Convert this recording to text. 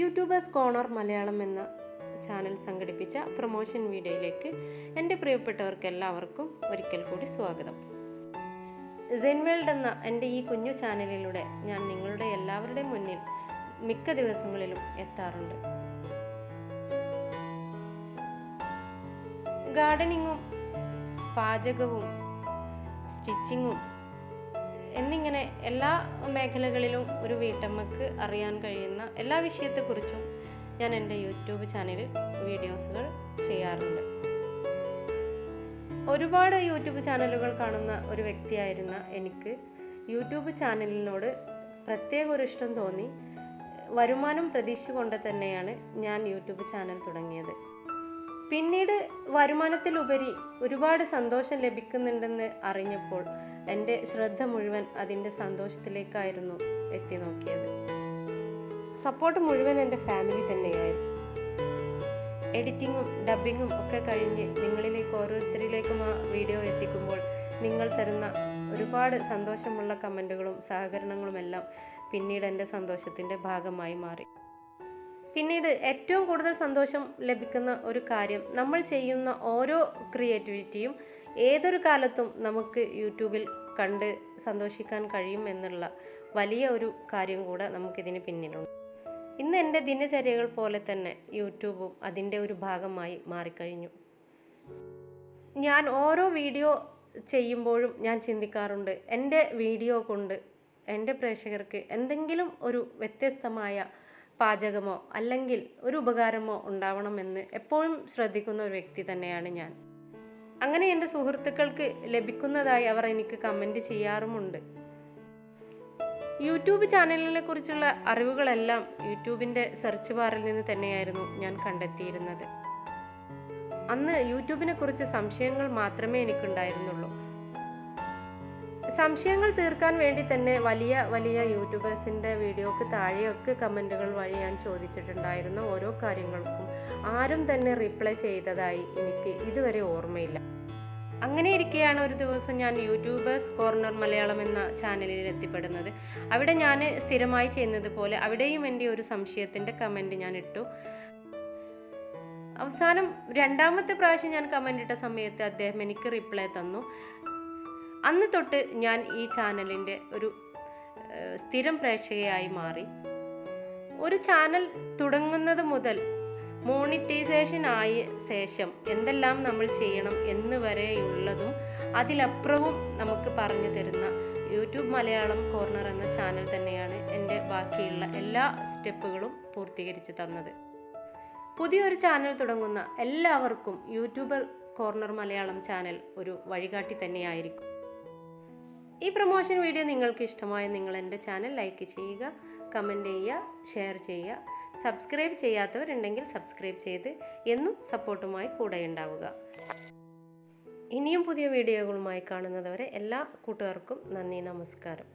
YouTubers corner Malayalam എന്ന channel സംഘടിപ്പിച്ച promotion വീഡിയോയിലേക്ക് എന്റെ പ്രിയപ്പെട്ടവർക്ക് എല്ലാവർക്കും ഒരിക്കൽ കൂടി സ്വാഗതം. സെൻ വേൾഡ് എന്ന എന്റെ ഈ കുഞ്ഞു ചാനലിലൂടെ ഞാൻ നിങ്ങളുടെ എല്ലാവരുടെയും മുന്നിൽ മിക്ക ദിവസങ്ങളിലും എത്താറുണ്ട്. ഗാർഡനിങ്ങും പാചകവും സ്റ്റിച്ചിങ്ങും എന്നിങ്ങനെ എല്ലാ മേഖലകളിലും ഒരു വീട്ടമ്മക്ക് അറിയാൻ കഴിയുന്ന എല്ലാ വിഷയത്തെക്കുറിച്ചും ഞാൻ എന്റെ യൂട്യൂബ് ചാനലിൽ വീഡിയോസുകൾ ചെയ്യാറുണ്ട്. ഒരുപാട് യൂട്യൂബ് ചാനലുകൾ കാണുന്ന ഒരു വ്യക്തിയായിരുന്ന എനിക്ക് യൂട്യൂബ് ചാനലിനോട് പ്രത്യേക ഒരു ഇഷ്ടം തോന്നി. വരുമാനം പ്രതീക്ഷിച്ചുകൊണ്ട് തന്നെയാണ് ഞാൻ യൂട്യൂബ് ചാനൽ തുടങ്ങിയത്. പിന്നീട് വരുമാനത്തിലുപരി ഒരുപാട് സന്തോഷം ലഭിക്കുന്നുണ്ടെന്ന് അറിഞ്ഞപ്പോൾ എന്റെ ശ്രദ്ധ മുഴുവൻ അതിന്റെ സന്തോഷത്തിലേക്കായിരുന്നു എത്തി നോക്കിയത്. സപ്പോർട്ട് മുഴുവൻ എന്റെ ഫാമിലി തന്നെയായിരുന്നു. എഡിറ്റിങ്ങും ഡബിങ്ങും ഒക്കെ കഴിഞ്ഞ് നിങ്ങളിലേക്ക് ഓരോരുത്തരിലേക്കും ആ വീഡിയോ എത്തിക്കുമ്പോൾ നിങ്ങൾ തരുന്ന ഒരുപാട് സന്തോഷമുള്ള കമന്റുകളും സഹകരണങ്ങളുമെല്ലാം പിന്നീട് എന്റെ സന്തോഷത്തിന്റെ ഭാഗമായി മാറി. പിന്നീട് ഏറ്റവും കൂടുതൽ സന്തോഷം ലഭിക്കുന്ന ഒരു കാര്യം നമ്മൾ ചെയ്യുന്ന ഓരോ ക്രിയേറ്റിവിറ്റിയും ഏതൊരു കാലത്തും നമുക്ക് യൂട്യൂബിൽ കണ്ട് സന്തോഷിക്കാൻ കഴിയും എന്നുള്ള വലിയ ഒരു കാര്യം കൂടെ നമുക്കിതിന് പിന്നിലുണ്ട്. ഇന്ന് എന്റെ ദിനചര്യകൾ പോലെ തന്നെ യൂട്യൂബും അതിന്റെ ഒരു ഭാഗമായി മാറിക്കഴിഞ്ഞു. ഞാൻ ഓരോ വീഡിയോ ചെയ്യുമ്പോഴും ഞാൻ ചിന്തിക്കാറുണ്ട് എന്റെ വീഡിയോ കൊണ്ട് എന്റെ പ്രേക്ഷകർക്ക് എന്തെങ്കിലും ഒരു വ്യത്യസ്തമായ പാചകമോ അല്ലെങ്കിൽ ഒരു ഉപകാരമോ ഉണ്ടാവണമെന്ന് എപ്പോഴും ശ്രദ്ധിക്കുന്ന ഒരു വ്യക്തി തന്നെയാണ് ഞാൻ. അങ്ങനെ എന്റെ സുഹൃത്തുക്കൾക്ക് ലഭിക്കുന്നതായി അവർ എനിക്ക് കമന്റ് ചെയ്യാറുമുണ്ട്. യൂട്യൂബ് ചാനലിനെ കുറിച്ചുള്ള അറിവുകളെല്ലാം യൂട്യൂബിന്റെ സെർച്ച് ബാറിൽ നിന്ന് തന്നെയായിരുന്നു ഞാൻ കണ്ടെത്തിയിരുന്നത്. അന്ന് യൂട്യൂബിനെ കുറിച്ച് സംശയങ്ങൾ മാത്രമേ എനിക്കുണ്ടായിരുന്നുള്ളൂ. സംശയങ്ങൾ തീർക്കാൻ വേണ്ടി തന്നെ വലിയ വലിയ യൂട്യൂബേഴ്സിന്റെ വീഡിയോക്ക് താഴെയൊക്കെ കമന്റുകൾ വഴി ഞാൻ ചോദിച്ചിട്ടുണ്ടായിരുന്ന ഓരോ കാര്യങ്ങൾക്കും. ആരും തന്നെ റിപ്ലൈ ചെയ്തതായി എനിക്ക് ഇതുവരെ ഓർമ്മയില്ല. അങ്ങനെ ഇരിക്കെയാണ് ഒരു ദിവസം ഞാൻ യൂട്യൂബേഴ്സ് കോർണർ മലയാളം എന്ന ചാനലിൽ എത്തിപ്പെടുന്നത്. അവിടെ ഞാൻ സ്ഥിരമായി ചെയ്യുന്നത് പോലെ അവിടെയും എന്റെ ഒരു സംശയത്തിന്റെ കമന്റ് ഞാൻ ഇട്ടു. അവസാനം രണ്ടാമത്തെ പ്രാവശ്യം ഞാൻ കമന്റ് ഇട്ട സമയത്ത് അദ്ദേഹം എനിക്ക് റിപ്ലൈ തന്നു. അന്ന് തൊട്ട് ഞാൻ ഈ ചാനലിന്റെ ഒരു സ്ഥിരം പ്രേക്ഷകയായി മാറി. ഒരു ചാനൽ തുടങ്ങുന്നത് മുതൽ മോണിറ്റൈസേഷൻ ആയ ശേഷം എന്തെല്ലാം നമ്മൾ ചെയ്യണം എന്ന് വരെയുള്ളതും അതിലപ്പുറവും നമുക്ക് പറഞ്ഞു തരുന്ന യൂട്യൂബ് മലയാളം കോർണർ എന്ന ചാനൽ തന്നെയാണ് എന്റെ ബാക്കിയുള്ള എല്ലാ സ്റ്റെപ്പുകളും പൂർത്തീകരിച്ച് തന്നത്. പുതിയൊരു ചാനൽ തുടങ്ങുന്ന എല്ലാവർക്കും യൂട്യൂബർ കോർണർ മലയാളം ചാനൽ ഒരു വഴികാട്ടി തന്നെയായിരിക്കും. ഈ പ്രൊമോഷൻ വീഡിയോ നിങ്ങൾക്ക് ഇഷ്ടമായ നിങ്ങൾ എന്റെ ചാനൽ ലൈക്ക് ചെയ്യുക കമന്റ് ചെയ്യുക ഷെയർ ചെയ്യുക. സബ്സ്ക്രൈബ് ചെയ്യാത്തവരുണ്ടെങ്കിൽ സബ്സ്ക്രൈബ് ചെയ്ത് എന്നും സപ്പോർട്ടുമായി കൂടെ ഉണ്ടാവുക. ഇനിയും പുതിയ വീഡിയോകളുമായി കാണുന്നതുവരെ എല്ലാ കൂട്ടുകാർക്കും നന്ദി നമസ്കാരം.